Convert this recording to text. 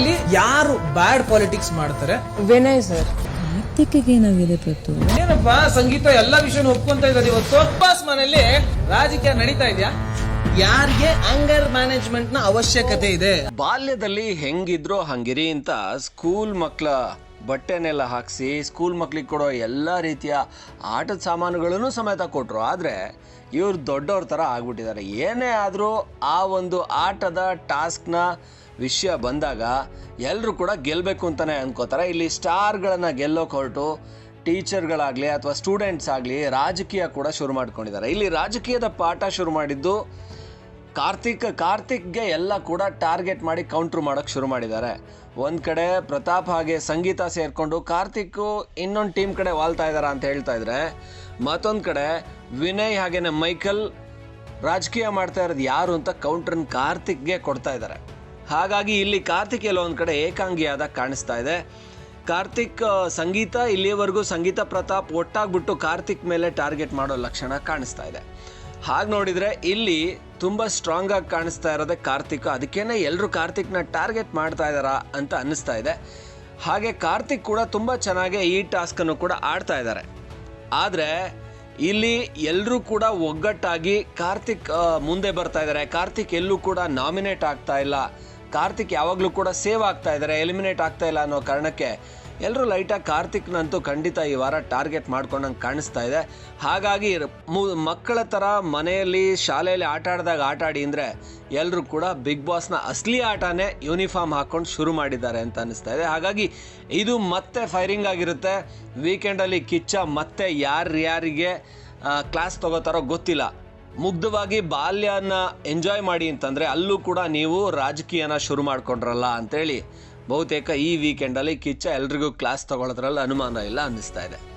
ಮನೆಯಲ್ಲಿ ಯಾರು bad politics ಮಾಡ್ತಾರೆ? ವಿನಯ್ ಸರ್. ಕಾರ್ತಿಕ್ಗೆ ಏನಾಗಿದೆ ಪ್ರತು ಏನಪ್ಪಾ ಸಂಗೀತ ಎಲ್ಲಾ ವಿಷಯ ಒಪ್ಕೊಂತ ಇದ್ದಾರೆ ಇವತ್ತು? ಬಾಸ್ ಮನೆಯಲ್ಲಿ ರಾಜಕೀಯ ನಡೀತಾ ಇದೆಯಾ? ಯಾರಿಗೆ ಅಂಗರ್ ಮ್ಯಾನೇಜ್ಮೆಂಟ್ನ ಅವಶ್ಯಕತೆ ಇದೆ? ಬಾಲ್ಯದಲ್ಲಿ ಹೆಂಗಿದ್ರೋ ಹಂಗಿರಿ ಅಂತ ಸ್ಕೂಲ್ ಮಕ್ಕಳ ಬಟ್ಟೆನೆಲ್ಲ ಹಾಕಿಸಿ ಸ್ಕೂಲ್ ಮಕ್ಳಿಗೆ ಕೊಡೋ ಎಲ್ಲ ರೀತಿಯ ಆಟದ ಸಾಮಾನುಗಳನ್ನು ಸಮೇತ ಕೊಟ್ಟರು ಆದರೆ ಇವರು ದೊಡ್ಡವ್ರ ಥರ ಆಗ್ಬಿಟ್ಟಿದ್ದಾರೆ. ಏನೇ ಆದರೂ ಆ ಒಂದು ಆಟದ ಟಾಸ್ಕ್ನ ವಿಷಯ ಬಂದಾಗ ಎಲ್ಲರೂ ಕೂಡ ಗೆಲ್ಲಬೇಕು ಅಂತಲೇ ಅಂದ್ಕೋತಾರೆ ಇಲ್ಲಿ ಸ್ಟಾರ್ಗಳನ್ನು ಗೆಲ್ಲೋಕೆ ಹೊರಟು ಟೀಚರ್ಗಳಾಗಲಿ ಅಥವಾ ಸ್ಟೂಡೆಂಟ್ಸ್ ಆಗಲಿ ರಾಜಕೀಯ ಕೂಡ ಶುರು ಮಾಡ್ಕೊಂಡಿದ್ದಾರೆ. ಇಲ್ಲಿ ರಾಜಕೀಯದ ಪಾಠ ಶುರು ಮಾಡಿದ್ದು ಕಾರ್ತಿಕ್, ಕಾರ್ತಿಕ್ಗೆ ಎಲ್ಲ ಕೂಡ ಟಾರ್ಗೆಟ್ ಮಾಡಿ ಕೌಂಟ್ರ್ ಮಾಡೋಕ್ಕೆ ಶುರು ಮಾಡಿದ್ದಾರೆ. ಒಂದು ಕಡೆ ಪ್ರತಾಪ್ ಹಾಗೆ ಸಂಗೀತ ಸೇರಿಕೊಂಡು ಕಾರ್ತಿಕ್ ಇನ್ನೊಂದು ಟೀಮ್ ಕಡೆ ವಾಲ್ತಾ ಇದ್ದಾರ ಅಂತ ಹೇಳ್ತಾ ಇದ್ರೆ, ಮತ್ತೊಂದು ಕಡೆ ವಿನಯ್ ಹಾಗೇನೆ ಮೈಕಲ್ ರಾಜಕೀಯ ಮಾಡ್ತಾ ಇರೋದು ಯಾರು ಅಂತ ಕೌಂಟ್ರನ್ ಕಾರ್ತಿಕ್ಗೆ ಕೊಡ್ತಾ ಇದ್ದಾರೆ ಹಾಗಾಗಿ ಇಲ್ಲಿ ಕಾರ್ತಿಕ್ ಎಲ್ಲೋ ಒಂದು ಕಡೆ ಏಕಾಂಗಿಯಾದ ಕಾಣಿಸ್ತಾ ಇದೆ. ಕಾರ್ತಿಕ್ ಸಂಗೀತ ಇಲ್ಲಿಯವರೆಗೂ ಸಂಗೀತ ಪ್ರತಾಪ್ ಒಟ್ಟಾಗ್ಬಿಟ್ಟು ಕಾರ್ತಿಕ್ ಮೇಲೆ ಟಾರ್ಗೆಟ್ ಮಾಡೋ ಲಕ್ಷಣ ಕಾಣಿಸ್ತಾ ಇದೆ. ಹಾಗೆ ನೋಡಿದ್ರೆ ಇಲ್ಲಿ ತುಂಬ ಸ್ಟ್ರಾಂಗ್ ಆಗಿ ಕಾಣಿಸ್ತಾ ಇರೋದೇ ಕಾರ್ತಿಕ್. ಅದಕ್ಕೇನೆ ಎಲ್ಲರೂ ಕಾರ್ತಿಕ್ನ ಟಾರ್ಗೆಟ್ ಮಾಡ್ತಾ ಇದ್ದಾರಾ ಅಂತ ಅನ್ನಿಸ್ತಾ ಇದೆ. ಹಾಗೆ ಕಾರ್ತಿಕ್ ಕೂಡ ತುಂಬ ಚೆನ್ನಾಗಿ ಈ ಟಾಸ್ಕನ್ನು ಕೂಡ ಆಡ್ತಾ ಇದ್ದಾರೆ ಆದರೆ ಇಲ್ಲಿ ಎಲ್ಲರೂ ಕೂಡ ಒಗ್ಗಟ್ಟಾಗಿ ಕಾರ್ತಿಕ್ ಮುಂದೆ ಬರ್ತಾ ಇದ್ದಾರೆ ಕಾರ್ತಿಕ್ ಎಲ್ಲೂ ಕೂಡ ನಾಮಿನೇಟ್ ಆಗ್ತಾ ಇಲ್ಲ. ಕಾರ್ತಿಕ್ ಯಾವಾಗಲೂ ಕೂಡ ಸೇವ್ ಆಗ್ತಾ ಇದ್ದಾರೆ ಎಲಿಮಿನೇಟ್ ಆಗ್ತಾ ಇಲ್ಲ ಅನ್ನೋ ಕಾರಣಕ್ಕೆ ಎಲ್ಲರೂ ಲೈಟಾಗಿ ಕಾರ್ತಿಕ್ನಂತೂ ಖಂಡಿತ ಈ ವಾರ ಟಾರ್ಗೆಟ್ ಮಾಡ್ಕೊಂಡಂಗೆ ಕಾಣಿಸ್ತಾ ಇದೆ. ಹಾಗಾಗಿ ಮಕ್ಕಳ ಥರ ಮನೆಯಲ್ಲಿ ಶಾಲೆಯಲ್ಲಿ ಆಟ ಆಡಿದಾಗ ಆಟ ಆಡಿ ಅಂದರೆ ಎಲ್ಲರೂ ಕೂಡ ಬಿಗ್ ಬಾಸ್ನ ಅಸಲಿ ಆಟನೇ ಯೂನಿಫಾರ್ಮ್ ಹಾಕ್ಕೊಂಡು ಶುರು ಮಾಡಿದ್ದಾರೆ ಅಂತ ಅನಿಸ್ತಾ ಇದೆ. ಹಾಗಾಗಿ ಇದು ಮತ್ತೆ ಫೈರಿಂಗ್ ಆಗಿರುತ್ತೆ. ವೀಕೆಂಡಲ್ಲಿ ಕಿಚ್ಚ ಮತ್ತೆ ಯಾರ್ಯಾರಿಗೆ ಕ್ಲಾಸ್ ತಗೋತಾರೋ ಗೊತ್ತಿಲ್ಲ. ಮುಗ್ಧವಾಗಿ ಬಾಲ್ಯನ ಎಂಜಾಯ್ ಮಾಡಿ ಅಂತಂದರೆ ಅಲ್ಲೂ ಕೂಡ ನೀವು ರಾಜಕೀಯನ ಶುರು ಮಾಡ್ಕೊಂಡ್ರಲ್ಲ ಅಂತೇಳಿ ಬಹುತೇಕ ಈ ವೀಕೆಂಡಲ್ಲಿ ಕಿಚ್ಚ ಎಲ್ರಿಗೂ ಕ್ಲಾಸ್ ತಗೊಳ್ಳೋದ್ರಲ್ಲಿ ಅನುಮಾನ ಇಲ್ಲ ಅನ್ನಿಸ್ತಾ ಇದೆ.